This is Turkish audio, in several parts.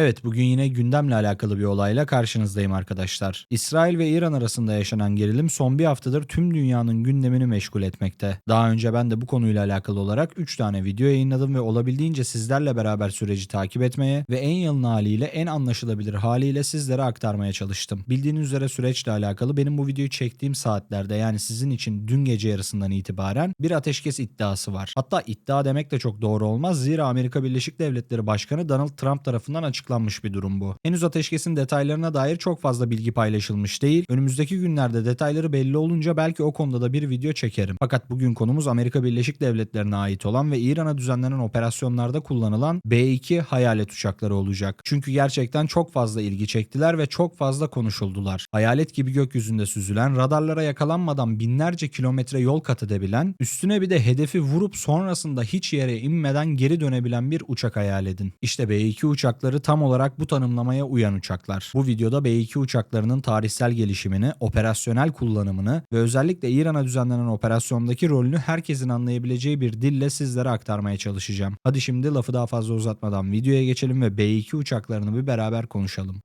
Evet bugün yine gündemle alakalı bir olayla karşınızdayım arkadaşlar. İsrail ve İran arasında yaşanan gerilim son bir haftadır tüm dünyanın gündemini meşgul etmekte. Daha önce ben de bu konuyla alakalı olarak 3 tane video yayınladım ve olabildiğince sizlerle beraber süreci takip etmeye ve en yalın haliyle en anlaşılabilir haliyle sizlere aktarmaya çalıştım. Bildiğiniz üzere süreçle alakalı benim bu videoyu çektiğim saatlerde yani sizin için dün gece yarısından itibaren bir ateşkes iddiası var. Hatta iddia demek de çok doğru olmaz zira Amerika Birleşik Devletleri Başkanı Donald Trump tarafından açıklanmış bir durum bu. Henüz ateşkesin detaylarına dair çok fazla bilgi paylaşılmış değil. Önümüzdeki günlerde detayları belli olunca belki o konuda da bir video çekerim. Fakat bugün konumuz Amerika Birleşik Devletleri'ne ait olan ve İran'a düzenlenen operasyonlarda kullanılan B-2 hayalet uçakları olacak. Çünkü gerçekten çok fazla ilgi çektiler ve çok fazla konuşuldular. Hayalet gibi gökyüzünde süzülen, radarlara yakalanmadan binlerce kilometre yol kat edebilen, üstüne bir de hedefi vurup sonrasında hiç yere inmeden geri dönebilen bir uçak hayal edin. İşte B-2 uçakları tam olarak bu tanımlamaya uyan uçaklar. Bu videoda B-2 uçaklarının tarihsel gelişimini, operasyonel kullanımını ve özellikle İran'a düzenlenen operasyondaki rolünü herkesin anlayabileceği bir dille sizlere aktarmaya çalışacağım. Hadi şimdi lafı daha fazla uzatmadan videoya geçelim ve B-2 uçaklarını bir beraber konuşalım.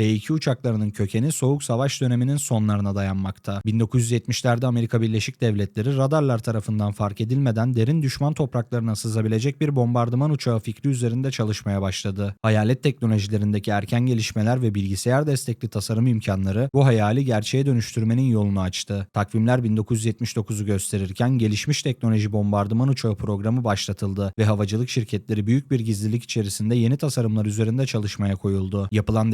B-2 uçaklarının kökeni Soğuk Savaş döneminin sonlarına dayanmakta. 1970'lerde Amerika Birleşik Devletleri radarlar tarafından fark edilmeden derin düşman topraklarına sızabilecek bir bombardıman uçağı fikri üzerinde çalışmaya başladı. Hayalet teknolojilerindeki erken gelişmeler ve bilgisayar destekli tasarım imkanları bu hayali gerçeğe dönüştürmenin yolunu açtı. Takvimler 1979'u gösterirken gelişmiş teknoloji bombardıman uçağı programı başlatıldı ve havacılık şirketleri büyük bir gizlilik içerisinde yeni tasarımlar üzerinde çalışmaya koyuldu. Yapılan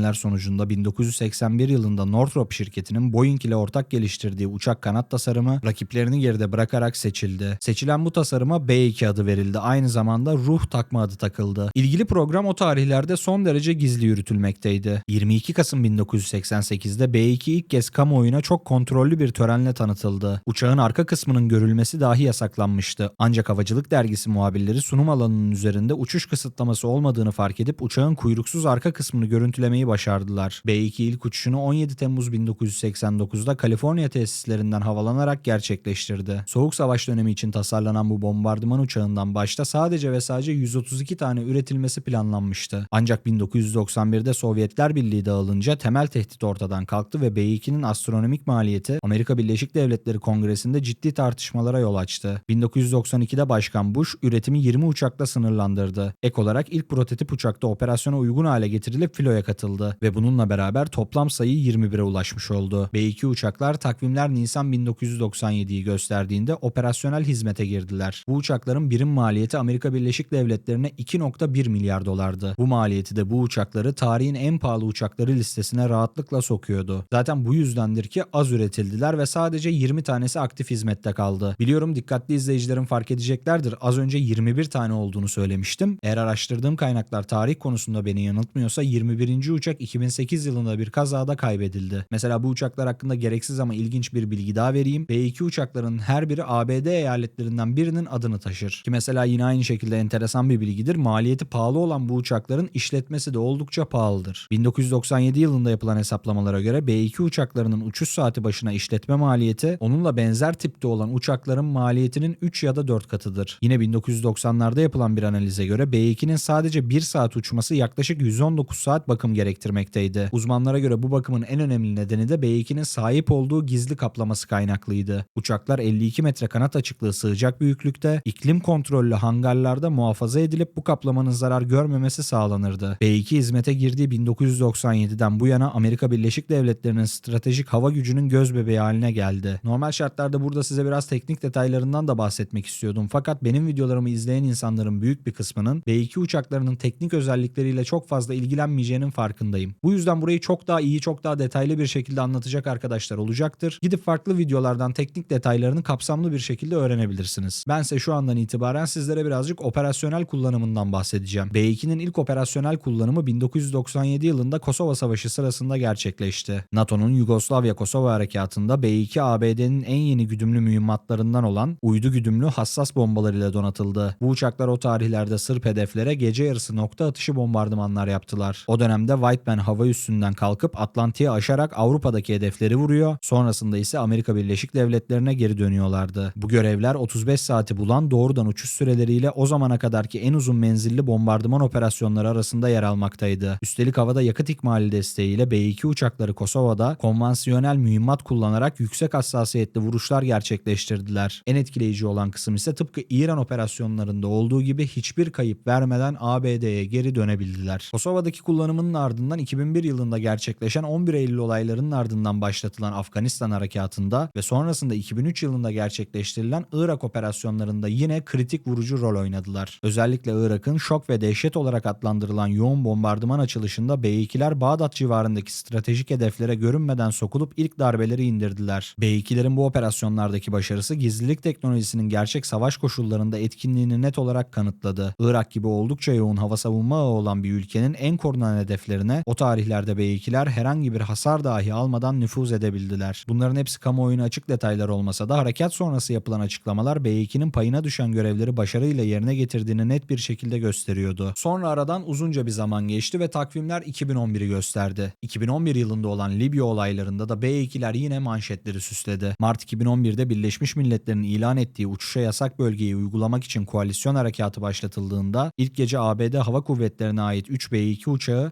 değerlendirmeler sonucunda 1981 yılında Northrop şirketinin Boeing ile ortak geliştirdiği uçak kanat tasarımı rakiplerini geride bırakarak seçildi. Seçilen bu tasarıma B2 adı verildi. Aynı zamanda Ruh takma adı takıldı. İlgili program o tarihlerde son derece gizli yürütülmekteydi. 22 Kasım 1988'de B2 ilk kez kamuoyuna çok kontrollü bir törenle tanıtıldı. Uçağın arka kısmının görülmesi dahi yasaklanmıştı. Ancak Havacılık Dergisi muhabirleri sunum alanının üzerinde uçuş kısıtlaması olmadığını fark edip uçağın kuyruksuz arka kısmını görüntülemeyi başardılar. B2 ilk uçuşunu 17 Temmuz 1989'da Kaliforniya tesislerinden havalanarak gerçekleştirdi. Soğuk Savaş dönemi için tasarlanan bu bombardıman uçağından başta sadece ve sadece 132 tane üretilmesi planlanmıştı. Ancak 1991'de Sovyetler Birliği dağılınca temel tehdit ortadan kalktı ve B2'nin astronomik maliyeti Amerika Birleşik Devletleri Kongresi'nde ciddi tartışmalara yol açtı. 1992'de Başkan Bush üretimi 20 uçakla sınırlandırdı. Ek olarak ilk prototip uçakta operasyona uygun hale getirilip filoya katıldı ve bununla beraber toplam sayı 21'e ulaşmış oldu. B2 uçaklar takvimler Nisan 1997'yi gösterdiğinde operasyonel hizmete girdiler. Bu uçakların birim maliyeti Amerika Birleşik Devletleri'ne 2.1 milyar dolardı. Bu maliyeti de bu uçakları tarihin en pahalı uçakları listesine rahatlıkla sokuyordu. Zaten bu yüzdendir ki az üretildiler ve sadece 20 tanesi aktif hizmette kaldı. Biliyorum dikkatli izleyicilerin fark edeceklerdir. Az önce 21 tane olduğunu söylemiştim. Eğer araştırdığım kaynaklar tarih konusunda beni yanıltmıyorsa 21. uçak 2008 yılında bir kazada kaybedildi. Mesela bu uçaklar hakkında gereksiz ama ilginç bir bilgi daha vereyim. B2 uçaklarının her biri ABD eyaletlerinden birinin adını taşır. Ki mesela yine aynı şekilde enteresan bir bilgidir. Maliyeti pahalı olan bu uçakların işletmesi de oldukça pahalıdır. 1997 yılında yapılan hesaplamalara göre B2 uçaklarının uçuş saati başına işletme maliyeti onunla benzer tipte olan uçakların maliyetinin 3 ya da 4 katıdır. Yine 1990'larda yapılan bir analize göre B2'nin sadece 1 saat uçması yaklaşık 119 saat bakım gerektirmekteydi. Uzmanlara göre bu bakımın en önemli nedeni de B2'nin sahip olduğu gizli kaplaması kaynaklıydı. Uçaklar 52 metre kanat açıklığı sığacak büyüklükte, iklim kontrollü hangarlarda muhafaza edilip bu kaplamanın zarar görmemesi sağlanırdı. B2 hizmete girdiği 1997'den bu yana Amerika Birleşik Devletleri'nin stratejik hava gücünün göz bebeği haline geldi. Normal şartlarda burada size biraz teknik detaylarından da bahsetmek istiyordum. Fakat benim videolarımı izleyen insanların büyük bir kısmının B2 uçaklarının teknik özellikleriyle çok fazla ilgilenmeyeceğinin farkındayım. Bu yüzden burayı çok daha iyi, çok daha detaylı bir şekilde anlatacak arkadaşlar olacaktır. Gidip farklı videolardan teknik detaylarını kapsamlı bir şekilde öğrenebilirsiniz. Bense şu andan itibaren sizlere birazcık operasyonel kullanımından bahsedeceğim. B2'nin ilk operasyonel kullanımı 1997 yılında Kosova Savaşı sırasında gerçekleşti. NATO'nun Yugoslavya-Kosova harekatında B2 ABD'nin en yeni güdümlü mühimmatlarından olan uydu güdümlü hassas bombalar ile donatıldı. Bu uçaklar o tarihlerde Sırp hedeflere gece yarısı nokta atışı bombardımanlar yaptılar. O dönemde Whiteman hava üssünden kalkıp Atlantik'i aşarak Avrupa'daki hedefleri vuruyor. Sonrasında ise Amerika Birleşik Devletleri'ne geri dönüyorlardı. Bu görevler 35 saati bulan doğrudan uçuş süreleriyle o zamana kadarki en uzun menzilli bombardıman operasyonları arasında yer almaktaydı. Üstelik havada yakıt ikmali desteğiyle B-2 uçakları Kosova'da konvansiyonel mühimmat kullanarak yüksek hassasiyetli vuruşlar gerçekleştirdiler. En etkileyici olan kısım ise tıpkı İran operasyonlarında olduğu gibi hiçbir kayıp vermeden ABD'ye geri dönebildiler. Kosova'daki kullanımının ardından 2001 yılında gerçekleşen 11 Eylül olaylarının ardından başlatılan Afganistan harekatında ve sonrasında 2003 yılında gerçekleştirilen Irak operasyonlarında yine kritik vurucu rol oynadılar. Özellikle Irak'ın şok ve dehşet olarak adlandırılan yoğun bombardıman açılışında B-2'ler Bağdat civarındaki stratejik hedeflere görünmeden sokulup ilk darbeleri indirdiler. B-2'lerin bu operasyonlardaki başarısı gizlilik teknolojisinin gerçek savaş koşullarında etkinliğini net olarak kanıtladı. Irak gibi oldukça yoğun hava savunma ağı olan bir ülkenin en korunan hedeflerine o tarihlerde B-2'ler herhangi bir hasar dahi almadan nüfuz edebildiler. Bunların hepsi kamuoyuna açık detaylar olmasa da harekat sonrası yapılan açıklamalar B-2'nin payına düşen görevleri başarıyla yerine getirdiğini net bir şekilde gösteriyordu. Sonra aradan uzunca bir zaman geçti ve takvimler 2011'i gösterdi. 2011 yılında olan Libya olaylarında da B-2'ler yine manşetleri süsledi. Mart 2011'de Birleşmiş Milletler'in ilan ettiği uçuşa yasak bölgeyi uygulamak için koalisyon harekatı başlatıldığında ilk gece ABD Hava Kuvvetleri'ne ait 3 B-2 uçağı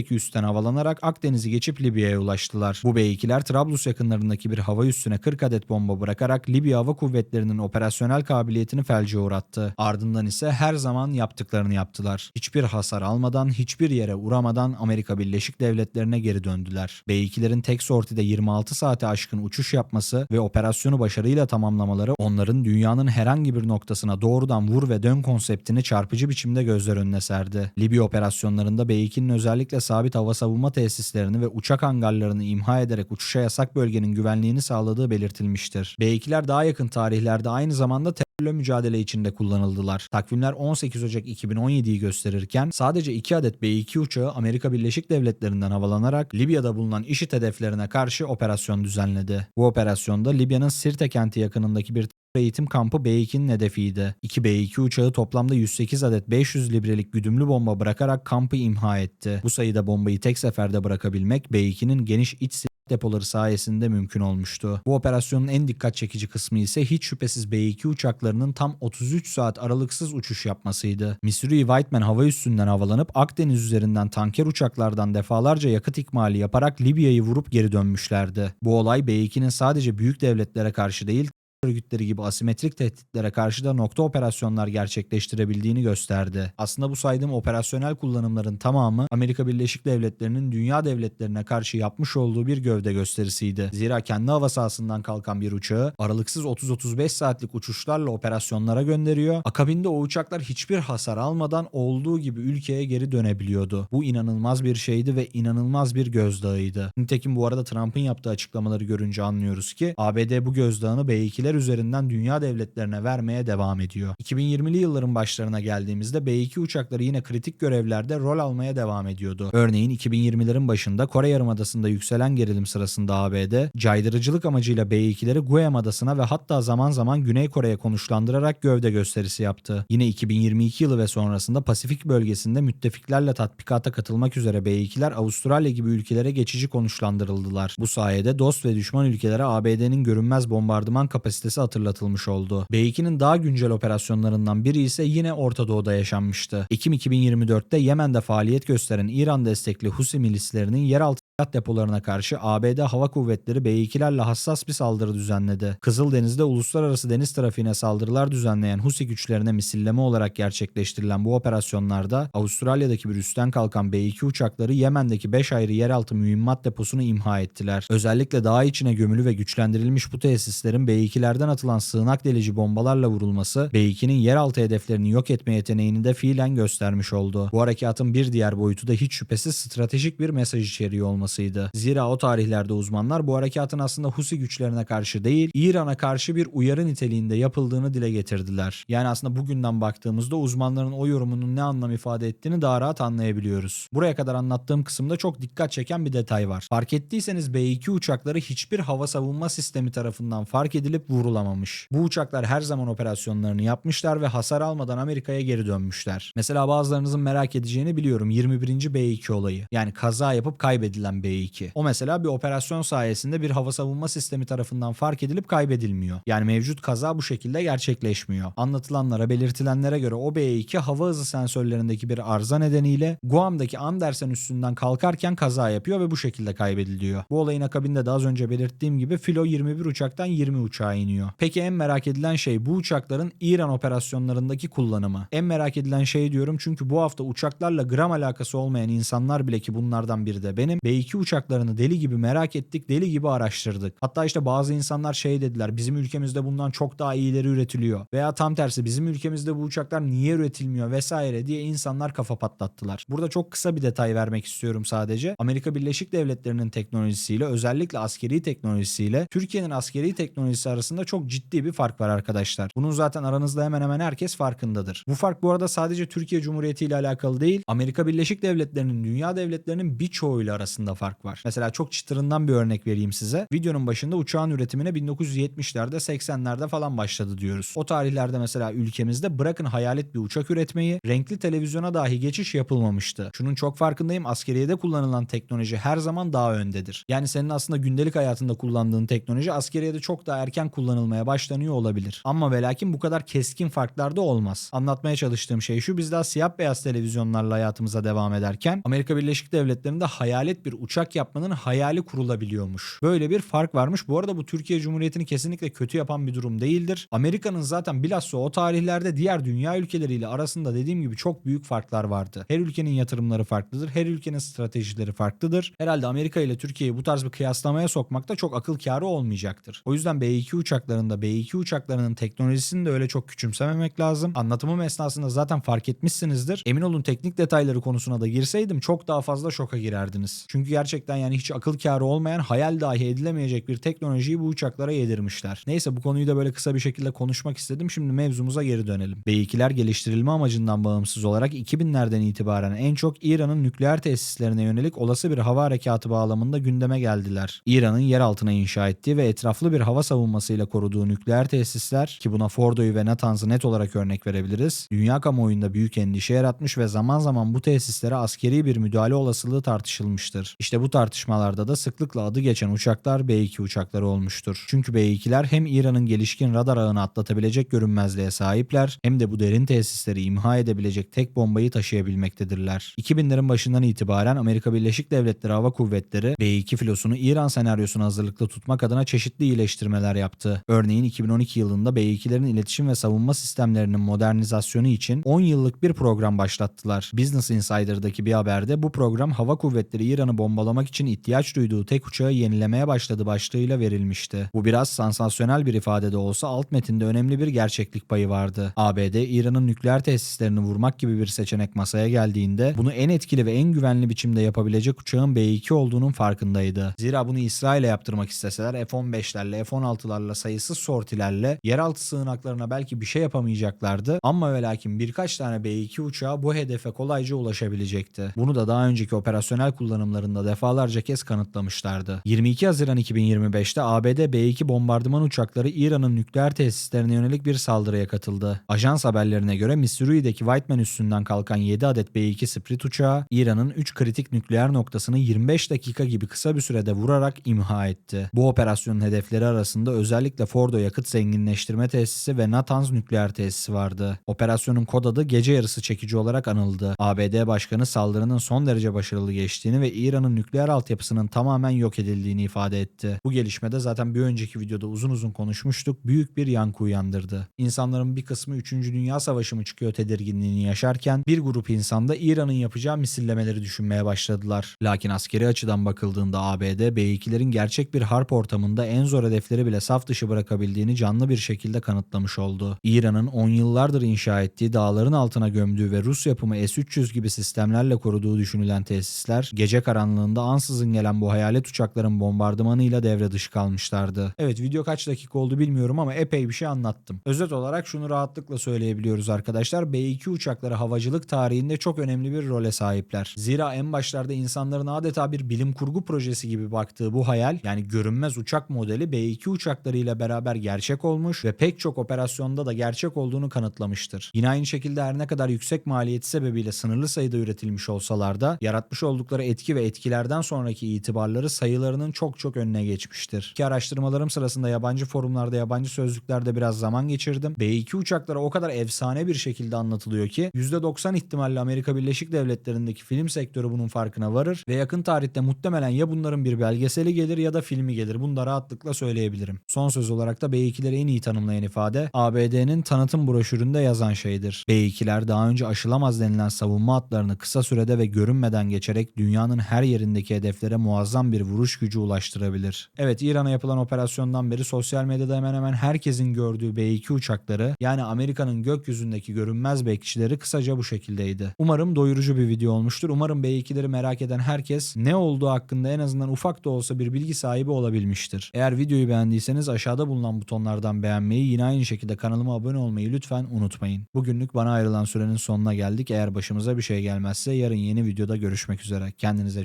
Missouri'deki üstten havalanarak Akdeniz'i geçip Libya'ya ulaştılar. Bu B-2'ler Trablus yakınlarındaki bir hava üssüne 40 adet bomba bırakarak Libya Hava Kuvvetleri'nin operasyonel kabiliyetini felce uğrattı. Ardından ise her zaman yaptıklarını yaptılar. Hiçbir hasar almadan, hiçbir yere uğramadan Amerika Birleşik Devletleri'ne geri döndüler. B-2'lerin tek sortide 26 saate aşkın uçuş yapması ve operasyonu başarıyla tamamlamaları onların dünyanın herhangi bir noktasına doğrudan vur ve dön konseptini çarpıcı biçimde gözler önüne serdi. Libya operasyonlarında B-2'nin özellikle sabit hava savunma tesislerini ve uçak hangarlarını imha ederek uçuşa yasak bölgenin güvenliğini sağladığı belirtilmiştir. B-2'ler daha yakın tarihlerde aynı zamanda terörle mücadele içinde kullanıldılar. Takvimler 18 Ocak 2017'yi gösterirken sadece 2 adet B-2 uçağı Amerika Birleşik Devletleri'nden havalanarak Libya'da bulunan IŞİD hedeflerine karşı operasyon düzenledi. Bu operasyonda Libya'nın Sirte kenti yakınındaki bir eğitim kampı B-2'nin hedefiydi. 2 B-2 uçağı toplamda 108 adet 500 librelik güdümlü bomba bırakarak kampı imha etti. Bu sayıda bombayı tek seferde bırakabilmek B-2'nin geniş iç depoları sayesinde mümkün olmuştu. Bu operasyonun en dikkat çekici kısmı ise hiç şüphesiz B-2 uçaklarının tam 33 saat aralıksız uçuş yapmasıydı. Missouri Whiteman hava üssünden havalanıp Akdeniz üzerinden tanker uçaklardan defalarca yakıt ikmali yaparak Libya'yı vurup geri dönmüşlerdi. Bu olay B-2'nin sadece büyük devletlere karşı değil örgütleri gibi asimetrik tehditlere karşı da nokta operasyonlar gerçekleştirebildiğini gösterdi. Aslında bu saydığım operasyonel kullanımların tamamı Amerika Birleşik Devletleri'nin dünya devletlerine karşı yapmış olduğu bir gövde gösterisiydi. Zira kendi hava sahasından kalkan bir uçağı aralıksız 30-35 saatlik uçuşlarla operasyonlara gönderiyor. Akabinde o uçaklar hiçbir hasar almadan olduğu gibi ülkeye geri dönebiliyordu. Bu inanılmaz bir şeydi ve inanılmaz bir gözdağıydı. Nitekim bu arada Trump'ın yaptığı açıklamaları görünce anlıyoruz ki ABD bu gözdağını B-2'ler üzerinden dünya devletlerine vermeye devam ediyor. 2020'li yılların başlarına geldiğimizde B-2 uçakları yine kritik görevlerde rol almaya devam ediyordu. Örneğin 2020'lerin başında Kore Yarımadası'nda yükselen gerilim sırasında ABD, caydırıcılık amacıyla B-2'leri Guam Adası'na ve hatta zaman zaman Güney Kore'ye konuşlandırarak gövde gösterisi yaptı. Yine 2022 yılı ve sonrasında Pasifik bölgesinde müttefiklerle tatbikata katılmak üzere B-2'ler Avustralya gibi ülkelere geçici konuşlandırıldılar. Bu sayede dost ve düşman ülkelere ABD'nin görünmez bombardıman kapasitesi hatırlatılmış oldu. B-2'nin daha güncel operasyonlarından biri ise yine Orta Doğu'da yaşanmıştı. Ekim 2024'te Yemen'de faaliyet gösteren İran destekli Husi milislerinin yeraltı depolarına karşı ABD Hava Kuvvetleri B-2'lerle hassas bir saldırı düzenledi. Kızıldeniz'de uluslararası deniz trafiğine saldırılar düzenleyen Husi güçlerine misilleme olarak gerçekleştirilen bu operasyonlarda Avustralya'daki bir üstten kalkan B-2 uçakları Yemen'deki 5 ayrı yeraltı mühimmat deposunu imha ettiler. Özellikle dağ içine gömülü ve güçlendirilmiş bu tesislerin B-2'lerden atılan sığınak delici bombalarla vurulması B-2'nin yeraltı hedeflerini yok etme yeteneğini de fiilen göstermiş oldu. Bu harekatın bir diğer boyutu da hiç şüphesiz stratejik bir mesaj içeriği olması olmasıydı. Zira o tarihlerde uzmanlar bu harekatın aslında Husi güçlerine karşı değil, İran'a karşı bir uyarı niteliğinde yapıldığını dile getirdiler. Yani aslında bugünden baktığımızda uzmanların o yorumunun ne anlam ifade ettiğini daha rahat anlayabiliyoruz. Buraya kadar anlattığım kısımda çok dikkat çeken bir detay var. Fark ettiyseniz B-2 uçakları hiçbir hava savunma sistemi tarafından fark edilip vurulamamış. Bu uçaklar her zaman operasyonlarını yapmışlar ve hasar almadan Amerika'ya geri dönmüşler. Mesela bazılarınızın merak edeceğini biliyorum 21. B-2 olayı. Yani kaza yapıp kaybedilen B-2. O mesela bir operasyon sayesinde bir hava savunma sistemi tarafından fark edilip kaybedilmiyor. Yani mevcut kaza bu şekilde gerçekleşmiyor. Anlatılanlara, belirtilenlere göre o B-2 hava hızı sensörlerindeki bir arıza nedeniyle Guam'daki Andersen üstünden kalkarken kaza yapıyor ve bu şekilde kaybediliyor. Bu olayın akabinde de az önce belirttiğim gibi Filo 21 uçaktan 20 uçağa iniyor. Peki en merak edilen şey bu uçakların İran operasyonlarındaki kullanımı. En merak edilen şey diyorum çünkü bu hafta uçaklarla gram alakası olmayan insanlar bile ki bunlardan biri de benim B-2 uçaklarını deli gibi merak ettik, deli gibi araştırdık. Hatta işte bazı insanlar şey dediler bizim ülkemizde bundan çok daha iyileri üretiliyor. Veya tam tersi bizim ülkemizde bu uçaklar niye üretilmiyor vesaire diye insanlar kafa patlattılar. Burada çok kısa bir detay vermek istiyorum sadece. Amerika Birleşik Devletleri'nin teknolojisiyle özellikle askeri teknolojisiyle Türkiye'nin askeri teknolojisi arasında çok ciddi bir fark var arkadaşlar. Bunun zaten aranızda hemen hemen herkes farkındadır. Bu fark bu arada sadece Türkiye Cumhuriyeti ile alakalı değil. Amerika Birleşik Devletleri'nin dünya devletlerinin birçoğuyla arasında fark var. Mesela çok çıtırından bir örnek vereyim size. Videonun başında uçağın üretimine 1970'lerde 80'lerde falan başladı diyoruz. O tarihlerde mesela ülkemizde bırakın hayalet bir uçak üretmeyi, renkli televizyona dahi geçiş yapılmamıştı. Şunun çok farkındayım askeriyede kullanılan teknoloji her zaman daha öndedir. Yani senin aslında gündelik hayatında kullandığın teknoloji askeriyede çok daha erken kullanılmaya başlanıyor olabilir. Ama ve lakin bu kadar keskin farklar da olmaz. Anlatmaya çalıştığım şey şu biz daha siyah beyaz televizyonlarla hayatımıza devam ederken Amerika Birleşik Devletleri'nde hayalet bir uçak yapmanın hayali kurulabiliyormuş. Böyle bir fark varmış. Bu arada bu Türkiye Cumhuriyeti'ni kesinlikle kötü yapan bir durum değildir. Amerika'nın zaten bilhassa o tarihlerde diğer dünya ülkeleriyle arasında dediğim gibi çok büyük farklar vardı. Her ülkenin yatırımları farklıdır. Her ülkenin stratejileri farklıdır. Herhalde Amerika ile Türkiye'yi bu tarz bir kıyaslamaya sokmak da çok akıl kârı olmayacaktır. O yüzden B-2 uçaklarında B-2 uçaklarının teknolojisini de öyle çok küçümsememek lazım. Anlatımım esnasında zaten fark etmişsinizdir. Emin olun teknik detayları konusuna da girseydim çok daha fazla şoka girerdiniz. Çünkü gerçekten yani hiç akıl kârı olmayan hayal dahi edilemeyecek bir teknolojiyi bu uçaklara yedirmişler. Neyse bu konuyu da böyle kısa bir şekilde konuşmak istedim. Şimdi mevzumuza geri dönelim. B-2'ler geliştirilme amacından bağımsız olarak 2000'lerden itibaren en çok İran'ın nükleer tesislerine yönelik olası bir hava harekatı bağlamında gündeme geldiler. İran'ın yer altına inşa ettiği ve etraflı bir hava savunmasıyla koruduğu nükleer tesisler ki buna Fordo'yu ve Natanz'ı net olarak örnek verebiliriz. Dünya kamuoyunda büyük endişe yaratmış ve zaman zaman bu tesislere askeri bir müdahale olasılığı tartışılmıştır. İşte bu tartışmalarda da sıklıkla adı geçen uçaklar B-2 uçakları olmuştur. Çünkü B-2'ler hem İran'ın gelişkin radar ağını atlatabilecek görünmezliğe sahipler hem de bu derin tesisleri imha edebilecek tek bombayı taşıyabilmektedirler. 2000'lerin başından itibaren Amerika Birleşik Devletleri Hava Kuvvetleri B-2 filosunu İran senaryosuna hazırlıklı tutmak adına çeşitli iyileştirmeler yaptı. Örneğin 2012 yılında B-2'lerin iletişim ve savunma sistemlerinin modernizasyonu için 10 yıllık bir program başlattılar. Business Insider'daki bir haberde bu program hava kuvvetleri İran'ı bombalamak için ihtiyaç duyduğu tek uçağı yenilemeye başladı başlığıyla verilmişti. Bu biraz sansasyonel bir ifade de olsa alt metinde önemli bir gerçeklik payı vardı. ABD İran'ın nükleer tesislerini vurmak gibi bir seçenek masaya geldiğinde bunu en etkili ve en güvenli biçimde yapabilecek uçağın B-2 olduğunun farkındaydı. Zira bunu İsrail'e yaptırmak isteseler F-15'lerle, F-16'larla sayısız sortilerle yeraltı sığınaklarına belki bir şey yapamayacaklardı ama ve lakin birkaç tane B-2 uçağı bu hedefe kolayca ulaşabilecekti. Bunu da daha önceki operasyonel kullanımlarında defalarca kez kanıtlamışlardı. 22 Haziran 2025'te ABD B-2 bombardıman uçakları İran'ın nükleer tesislerine yönelik bir saldırıya katıldı. Ajans haberlerine göre Missouri'deki Whiteman üssünden kalkan 7 adet B-2 Sprit uçağı İran'ın 3 kritik nükleer noktasını 25 dakika gibi kısa bir sürede vurarak imha etti. Bu operasyonun hedefleri arasında özellikle Fordo yakıt zenginleştirme tesisi ve Natanz nükleer tesisi vardı. Operasyonun kod adı gece yarısı çekici olarak anıldı. ABD Başkanı saldırının son derece başarılı geçtiğini ve İran'ın nükleer altyapısının tamamen yok edildiğini ifade etti. Bu gelişmede zaten bir önceki videoda uzun uzun konuşmuştuk. Büyük bir yankı uyandırdı. İnsanların bir kısmı 3. Dünya Savaşı mı çıkıyor tedirginliğini yaşarken bir grup insanda İran'ın yapacağı misillemeleri düşünmeye başladılar. Lakin askeri açıdan bakıldığında ABD B-2'lerin gerçek bir harp ortamında en zor hedefleri bile saf dışı bırakabildiğini canlı bir şekilde kanıtlamış oldu. İran'ın 10 yıllardır inşa ettiği dağların altına gömdüğü ve Rus yapımı S-300 gibi sistemlerle koruduğu düşünülen tesisler gece karanlığı Bakanlığı'nda ansızın gelen bu hayalet uçakların bombardımanıyla devre dışı kalmışlardı. Evet video kaç dakika oldu bilmiyorum ama epey bir şey anlattım. Özet olarak şunu rahatlıkla söyleyebiliyoruz arkadaşlar. B-2 uçakları havacılık tarihinde çok önemli bir role sahipler. Zira en başlarda insanların adeta bir bilim kurgu projesi gibi baktığı bu hayal yani görünmez uçak modeli B-2 uçaklarıyla beraber gerçek olmuş ve pek çok operasyonda da gerçek olduğunu kanıtlamıştır. Yine aynı şekilde her ne kadar yüksek maliyeti sebebiyle sınırlı sayıda üretilmiş olsalar da yaratmış oldukları etki ve etkilerden sonraki itibarları sayılarının çok çok önüne geçmiştir. Ki araştırmalarım sırasında yabancı forumlarda, yabancı sözlüklerde biraz zaman geçirdim. B-2 uçakları o kadar efsane bir şekilde anlatılıyor ki %90 ihtimalle Amerika Birleşik Devletleri'ndeki film sektörü bunun farkına varır ve yakın tarihte muhtemelen ya bunların bir belgeseli gelir ya da filmi gelir. Bunu da rahatlıkla söyleyebilirim. Son söz olarak da B-2'leri en iyi tanımlayan ifade ABD'nin tanıtım broşüründe yazan şeydir. B-2'ler daha önce aşılamaz denilen savunma hatlarını kısa sürede ve görünmeden geçerek dünyanın her yerindeki hedeflere muazzam bir vuruş gücü ulaştırabilir. Evet İran'a yapılan operasyondan beri sosyal medyada hemen hemen herkesin gördüğü B-2 uçakları yani Amerika'nın gökyüzündeki görünmez bekçileri kısaca bu şekildeydi. Umarım doyurucu bir video olmuştur. Umarım B-2'leri merak eden herkes ne olduğu hakkında en azından ufak da olsa bir bilgi sahibi olabilmiştir. Eğer videoyu beğendiyseniz aşağıda bulunan butonlardan beğenmeyi yine aynı şekilde kanalıma abone olmayı lütfen unutmayın. Bugünlük bana ayrılan sürenin sonuna geldik. Eğer başımıza bir şey gelmezse yarın yeni videoda görüşmek üzere. Kendinize